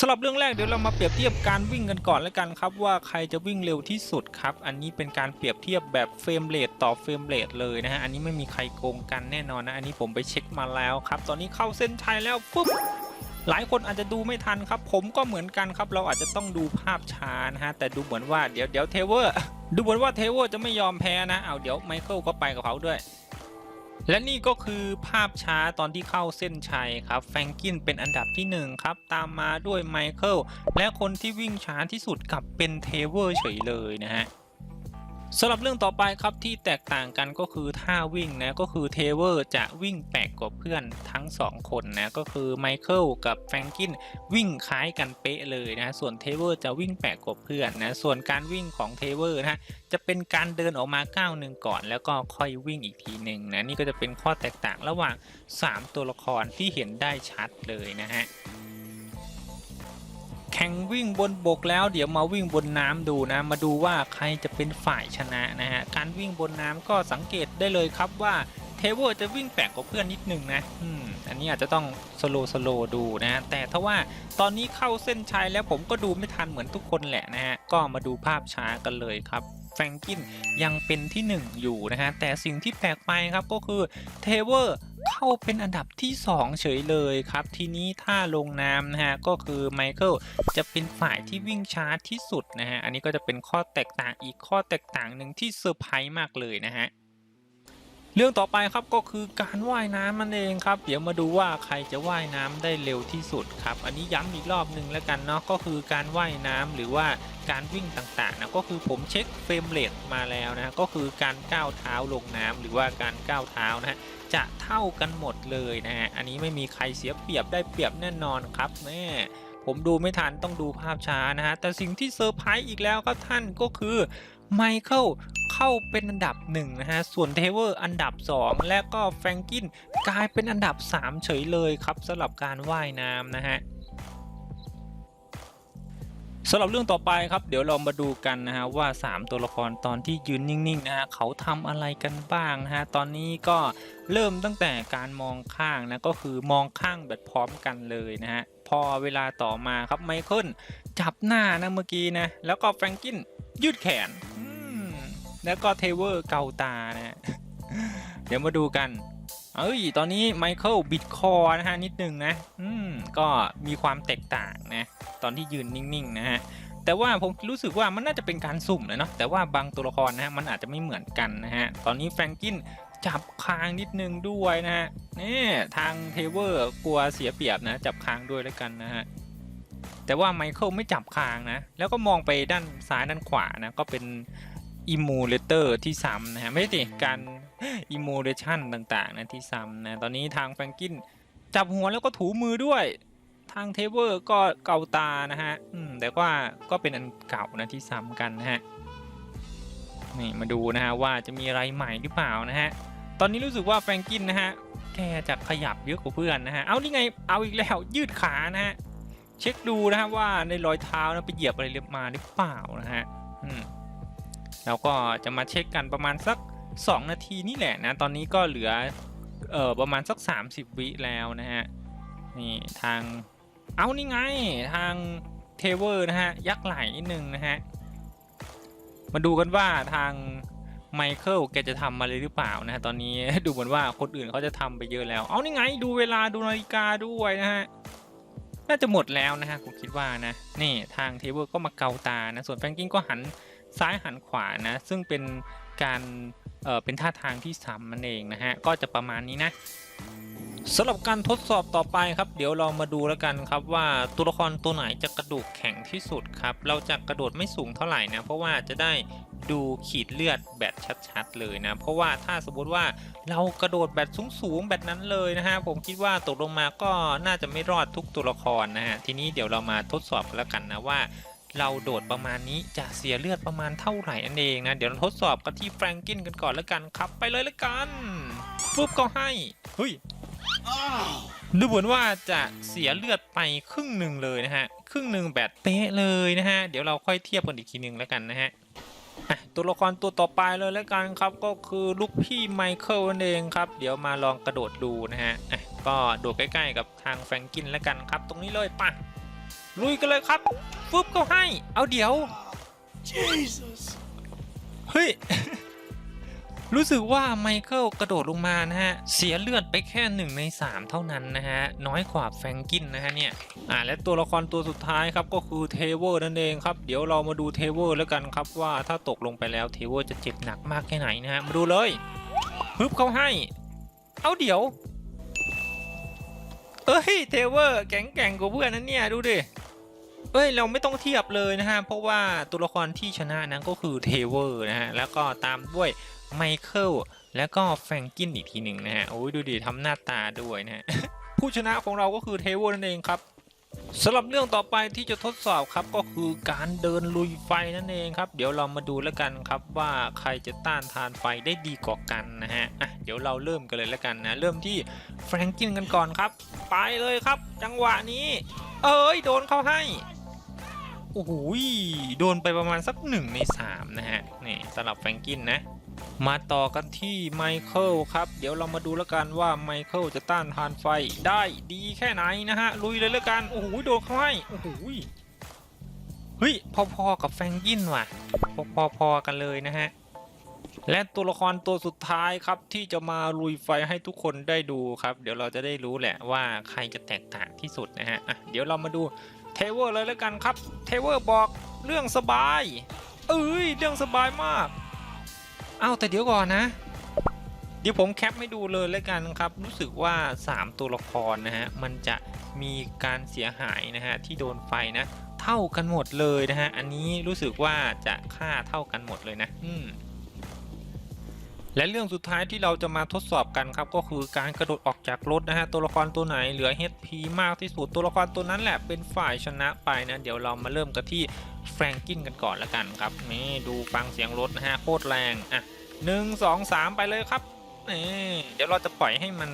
สำหรับเรื่องแรกเดี๋ยวเรามาเปรียบเทียบการวิ่งกันก่อนแล้วกันครับ ว่าใครจะวิ่งเร็วที่สุดครับ อันนี้เป็นการเปรียบเทียบแบบเฟรมเรทต่อเฟรมเรทเลยนะฮะอันนี้ไม่มีใครโกงกันแน่นอนนะ อันนี้ผมไปเช็คมาแล้วครับ ตอนนี้เข้าเส้นชัยแล้วปุ๊บหลายคนอาจจะดูไม่ทันครับ ผมก็เหมือนกันครับ เราอาจจะต้องดูภาพช้านะฮะแต่ดูเหมือนว่าเดี๋ยวเดี๋ยวเทเวอร์ดูเหมือนว่าเทเวอร์จะไม่ยอมแพ้นะเอาเดี๋ยวไมเคิลก็ไปกับเขาด้วย และนี่ก็คือภาพช้าตอนที่เข้าเส้นชัยครับแฟรงกินเป็นอันดับที่ 1 ครับ ตามมาด้วยไมเคิลและคนที่วิ่งช้าที่สุดกับเป็นเทเวอร์เฉยเลยนะฮะ สำหรับเรื่องต่อไปครับที่แตกต่างกันก็คือท่าวิ่งนะก็คือเทเวอร์จะวิ่งแปลกกว่าเพื่อนทั้ง 2 คนนะก็คือไมเคิลกับแฟรงกินวิ่งคล้ายกันเป๊ะเลยนะส่วนเทเวอร์จะวิ่งแปลกกว่าเพื่อนนะส่วนการวิ่งของเทเวอร์นะฮะจะเป็นการเดินออกมาก้าวหนึ่งก่อน แล้วก็ค่อยวิ่งอีกทีหนึ่งนะนี่ก็จะเป็นข้อแตกต่างระหว่าง 3 ตัวละครที่เห็นได้ชัดเลยนะฮะ แข่งวิ่งบนบกแล้วเดี๋ยวมาวิ่งบนน้ำดูนะ มาดูว่าใครจะเป็นฝ่ายชนะนะฮะการวิ่งบนน้ำก็สังเกตได้เลยครับว่าเทเวอร์จะวิ่งแปลกกว่าเพื่อนนิดนึงนะอืมอันนี้อาจจะต้องสโลสโลดูนะ แต่ถ้าว่าตอนนี้เข้าเส้นชัยแล้วผมก็ดูไม่ทันเหมือนทุกคนแหละนะฮะก็มาดูภาพช้ากันเลยครับ แฟรงกินยังเป็นที่ 1 อยู่นะฮะ แต่สิ่งที่แปลกไปครับก็คือเทเวอร์เข้าเป็นอันดับที่ 2 เฉยเลยครับ ทีนี้ถ้าลงน้ำนะฮะ ก็คือไมเคิลจะเป็นฝ่ายที่วิ่งช้าที่สุดนะฮะ อันนี้ก็จะเป็นข้อแตกต่างอีกข้อแตกต่างหนึ่งที่เซอร์ไพรส์มากเลยนะฮะ เรื่องต่อไปครับก็คือการว่ายน้ำมันเองครับ เดี๋ยวมาดูว่าใครจะว่ายน้ำได้เร็วที่สุดครับ อันนี้ย้ำอีกรอบหนึ่งแล้วกันเนาะก็คือการว่ายน้ำหรือว่าการวิ่งต่างๆนะก็คือผมเช็คเฟรมเรทมาแล้วนะก็คือการก้าวเท้าลงน้ำหรือว่าการก้าวเท้านะฮะจะเท่ากันหมดเลยนะฮะอันนี้ไม่มีใครเสียเปรียบได้เปรียบแน่นอนครับแม่ผมดูไม่ทันต้องดูภาพช้านะฮะแต่สิ่งที่เซอร์ไพรส์อีกแล้วครับท่านก็คือไมเคิล เข้าเป็นอันดับ1นะฮะ ส่วนเทเวอร์อันดับ 2 และก็แฟรงกินกลายเป็นอันดับ 3 เฉยเลยครับสำหรับการว่ายน้ำนะฮะสำหรับเรื่องต่อไปครับ เดี๋ยวเรามาดูกันนะฮะว่า 3 ตัวละครตอนที่ยืนนิ่งๆนะฮะเขาทำอะไรกันบ้างนะฮะตอนนี้ก็เริ่มตั้งแต่การมองข้างนะก็คือมองข้างแบบพร้อมกันเลยนะฮะพอเวลาต่อมาครับไมเคิลจับหน้านะเมื่อกี้นะแล้วก็แฟรงกินยืดแขน แล้วก็เทเวอร์เกาตานะฮะเดี๋ยวมาดูกัน เอ้ย ตอนนี้ไมเคิลบิดคอนะฮะนิดนึงนะ อืม ก็มีความแตกต่างนะ ตอนที่ยืนนิ่ง ๆ นะฮะ แต่ว่าผมรู้สึกว่ามันน่าจะเป็นการสุ่มนะเนาะ แต่ว่าบางตัวละครนะฮะมันอาจจะไม่เหมือนกันนะฮะ ตอนนี้แฟรงกินจับคางนิดนึงด้วยนะฮะ นี่ทางเทเวอร์กลัวเสียเปรียบนะ จับคางด้วยแล้วกันนะฮะ แต่ว่าไมเคิลไม่จับคางนะ แล้วก็มองไปด้านซ้ายด้านขวานะ ก็เป็น อิมูเลเตอร์ที่ซ้ำนะฮะไม่ใช่ดิการอิมูเลชันต่างๆนะที่ซ้ำนะตอนนี้ทางแฟรงกินจับหัวแล้วก็ถูมือด้วย ทางเทเวอร์ก็เกาตานะฮะแต่ว่าก็เป็นอันเก่านะที่ซ้ำกันนะฮะนี่มาดูนะฮะว่าจะมีอะไรใหม่หรือเปล่านะฮะตอนนี้รู้สึกว่าแฟรงกินนะฮะแกจะขยับเยอะกว่าเพื่อนนะฮะเอานี่ไงเอาอีกแล้วยืดขานะฮะเช็คดูนะฮะว่าในรอยเท้านะไปเหยียบอะไรเรียบมาหรือเปล่านะฮะอืม แล้วก็จะมาเช็คกันประมาณสัก 2 นาทีนี่แหละนะ ตอนนี้ก็เหลือเออประมาณสัก 30 วิแล้วนะฮะ นี่ทาง เอานี่ไงทางเทเวอร์นะฮะ ยักไหลนิดนึงนะฮะ มาดูกันว่าทางไมเคิลแกจะทำอะไรหรือเปล่านะฮะ ตอนนี้ดูเหมือนว่าคนอื่นเขาจะทำไปเยอะแล้ว เอานี่ไงดูเวลาดูนาฬิกาด้วยนะฮะน่าจะหมดแล้วนะฮะผมคิดว่านะนี่ทางเทเวอร์ก็มาเกาตานะ ส่วนแฟรงกิ้งก็หัน ซ้ายหันขวานะ ซึ่งเป็นการเเป็นท่าทางที่ซ้ำมันเองนะฮะ ก็จะประมาณนี้นะสำหรับการทดสอบต่อไปครับ เดี๋ยวเรามาดูแล้วกันครับว่าตัวละครตัวไหนจะกระดูกแข็งที่สุดครับ เราจะกระโดดไม่สูงเท่าไหร่นะ เพราะว่าจะได้ดูขีดเลือดแบบชัดๆเลยนะ เพราะว่าถ้าสมมติว่าเรากระโดดแบบสูงๆแบบนั้นเลยนะฮะ ผมคิดว่าตกลงมาก็น่าจะไม่รอดทุกตัวละครนะฮะ ทีนี้เดี๋ยวเรามาทดสอบกันแล้วกันนะว่า เราโดดประมาณนี้จะเสียเลือดประมาณเท่าไหร่นั่นเองนะ เดี๋ยวเราทดสอบกันที่แฟรงกินกันก่อนแล้วกันครับ ไปเลยแล้วกันปุ๊บก็ให้เฮ้ยดูเหมือนว่าจะเสียเลือดไปครึ่งหนึ่งเลยนะฮะ ครึ่งหนึ่งแบบเป๊ะเลยนะฮะ เดี๋ยวเราค่อยเทียบกันอีกทีหนึ่งแล้วกันนะฮะตัวละครตัวต่อไปเลยแล้วกันครับก็คือลูกพี่ไมเคิลนั่นเองครับ เดี๋ยวมาลองกระโดดดูนะฮะก็โดดใกล้ ๆ กับทางแฟรงกินแล้วกันครับ ตรงนี้เลยปะลุยกันเลยครับ ฟึบก็ให้ เอาเดี๋ยว Jesus. เฮ้ย รู้สึกว่าไมเคิลกระโดดลงมานะฮะ เสียเลือดไปแค่หนึ่งในสามเท่านั้นนะฮะ น้อยกว่าแฟรงกินนะฮะเนี่ย อ่าและตัวละครตัวสุดท้ายครับก็คือเทเวอร์นั่นเองครับ เดี๋ยวเรามาดูเทเวอร์แล้วกันครับว่าถ้าตกลงไปแล้วเทเวอร์จะเจ็บหนักมากแค่ไหนนะฮะ มาดูเลยฮึบเขาให้ เอาเดี๋ยว เอ้ย เทเวอร์แข็งแกร่งกว่าเพื่อนนั้นเนี่ยดูดิ เอ้ยเราไม่ต้องเทียบเลยนะฮะ เพราะว่าตัวละครที่ชนะนั้นก็คือเทเวอร์นะฮะ แล้วก็ตามด้วยไมเคิลแล้วก็แฟรงกินอีกทีหนึ่งนะฮะ โอ้ยดูดิทำหน้าตาด้วยนะฮะ ผู้ชนะของเราก็คือเทเวอร์นั่นเองครับสำหรับเรื่องต่อไปที่จะทดสอบครับก็คือการเดินลุยไฟนั่นเองครับ เดี๋ยวเรามาดูแล้วกันครับว่าใครจะต้านทานไฟได้ดีกว่ากันนะฮะอะเดี๋ยวเราเริ่มกันเลยแล้วกันนะ เริ่มที่แฟรงกินกันก่อนครับ ไปเลยครับ จังหวะนี้ เอ้ยโดนเขาให้ โอ้โหโดนไปประมาณสักหนึ่งในสามนะฮะ นี่สำหรับแฟรงกินนะ มาต่อกันที่ไมเคิลครับ เดี๋ยวเรามาดูแล้วกันว่าไมเคิลจะต้านทานไฟได้ดีแค่ไหนนะฮะ ลุยเลยแล้วกัน โอ้โหโดนเขาให้ โอ้โหเฮ้ย พอๆกับแฟรงกินว่ะ พอๆกันเลยนะฮะและตัวละครตัวสุดท้ายครับที่จะมาลุยไฟให้ทุกคนได้ดูครับ เดี๋ยวเราจะได้รู้แหละว่าใครจะแตกต่างที่สุดนะฮะอะเดี๋ยวเรามาดู เทเวอร์เลยแล้วกันครับ เทเวอร์บอกเรื่องสบาย เอ้ยเรื่องสบายมากเอ้าแต่เดี๋ยวก่อนนะ เดี๋ยวผมแคปให้ดูเลยแล้วกันครับ รู้สึกว่า 3 ตัวละครนะฮะ มันจะมีการเสียหายนะฮะ ที่โดนไฟนะ เท่ากันหมดเลยนะฮะ อันนี้รู้สึกว่าจะค่าเท่ากันหมดเลยนะ อืม และเรื่องสุดท้ายที่เราจะมาทดสอบกันครับก็คือการกระโดดออกจากรถนะฮะตัวละครตัวไหนเหลือ HP มากที่สุดตัวละครตัวนั้นแหละเป็นฝ่ายชนะไปนะเดี๋ยวเรามาเริ่มกันที่แฟรงกินกันก่อนละกันครับนี่ดูฟังเสียงรถนะฮะโคตรแรงอะหนึ่งสองสามไปเลยครับนี่เดี๋ยวเราจะปล่อยให้มัน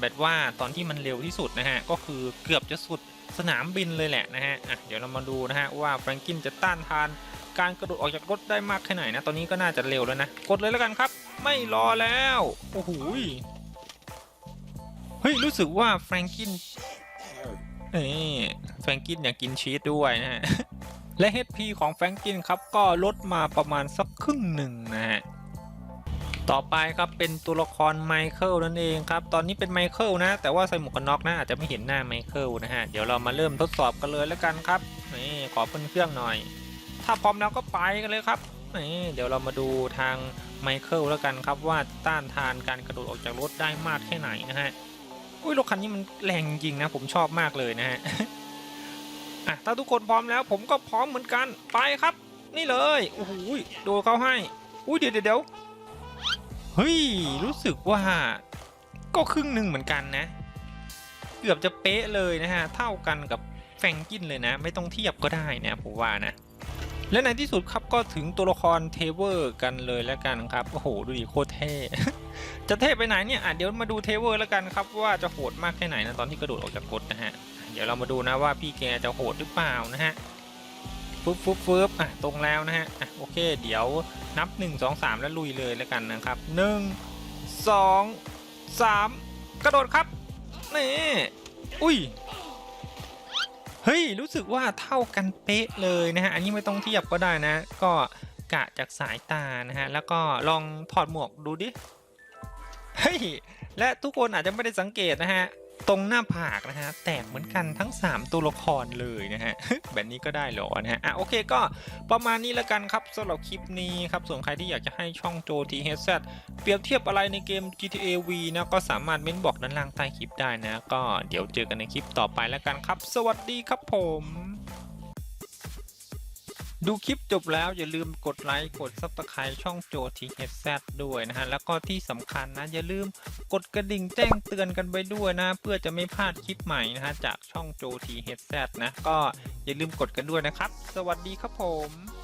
แบบว่าตอนที่มันเร็วที่สุดนะฮะก็คือเกือบจะสุดสนามบินเลยแหละนะฮะอะเดี๋ยวเรามาดูนะฮะว่าแฟรงกินจะต้านทานการกระโดดออกจากรถได้มากแค่ไหนนะตอนนี้ก็น่าจะเร็วแล้วนะกดเลยแล้วกันครับ ไม่รอแล้ว โอ้โหยเฮ้ย รู้สึกว่าแฟรงกินเอ้ยแฟรงกินอยากกินชีสด้วยนะฮะ และ HP ของแฟรงกินครับก็ลดมาประมาณสักครึ่งหนึ่งนะฮะ ต่อไปครับเป็นตัวละครไมเคิลนั่นเองครับ ตอนนี้เป็นไมเคิลนะ แต่ว่าใส่หมวกกันน็อกนะอาจจะไม่เห็นหน้าไมเคิลนะฮะ เดี๋ยวเรามาเริ่มทดสอบกันเลยแล้วกันครับนี่ขอเพิ่นเครื่องหน่อย ถ้าพร้อมแล้วก็ไปกันเลยครับนี่เดี๋ยวเรามาดูทาง ไมเคิลแล้วกันครับว่าต้านทานการกระโดดออกจากรถได้มากแค่ไหนนะฮะอุ้ยรถคันนี้มันแรงจริงนะผมชอบมากเลยนะฮะอะถ้าทุกคนพร้อมแล้วผมก็พร้อมเหมือนกันไปครับ นี่เลยโอ้โหโดนเขาให้อุ้ยเดี๋ยวเดี๋ยวเฮ้ยรู้สึกว่าก็ครึ่งหนึ่งเหมือนกันนะ เกือบจะเป๊ะเลยนะฮะ เท่ากันกับแฟงกินเลยนะ ไม่ต้องเทียบก็ได้นะผมว่านะ และในที่สุดครับก็ถึงตัวละครเทเวอร์กันเลยแล้วกันครับโอ้โหดูดิโคตรเท่จะเท่ไปไหนเนี่ยอะเดี๋ยวมาดูเทเวอร์แล้วกันครับว่าจะโหดมากแค่ไหนนะตอนที่กระโดดออกจากกฎนะฮะเดี๋ยวเรามาดูนะว่าพี่แกจะโหดหรือเปล่านะฮะฟึบฟึบฟึบอะตรงแล้วนะฮะอะโอเค เดี๋ยวนับ 1 2 3 แล้วลุยเลยแล้วกันนะครับ 1 2 3 กระโดดครับนี่อุ้ย เฮ้ย รู้สึกว่าเท่ากันเป๊ะเลยนะฮะ อันนี้ไม่ต้องเทียบก็ได้นะ ก็กะจากสายตานะฮะ แล้วก็ลองถอดหมวกดูดิ เฮ้ย และทุกคนอาจจะไม่ได้สังเกตนะฮะ ตรงหน้าผากนะฮะแตกเหมือนกันทั้ง 3 ตัวละครเลยนะฮะแบบนี้ก็ได้หรอนะฮะอะโอเคก็ประมาณนี้ละกันครับสำหรับคลิปนี้ครับส่วนใครที่อยากจะให้ช่องโจทีเฮดเซเปรียบเทียบอะไรในเกม GTA V นะก็สามารถเม้นบอกด้านล่างใต้คลิปได้นะ ก็เดี๋ยวเจอกันในคลิปต่อไปแล้วกันครับ สวัสดีครับผม ดูคลิปจบแล้วอย่าลืมกดไลค์กดซับสไครต์ช่องโจทีเฮดแซด้วยนะฮะ แล้วก็ที่สำคัญนะ อย่าลืมกดกระดิ่งแจ้งเตือนกันไปด้วยนะ เพื่อจะไม่พลาดคลิปใหม่นะฮะ จากช่องโจทีเฮดแซนะ ก็อย่าลืมกดกันด้วยนะครับ สวัสดีครับผม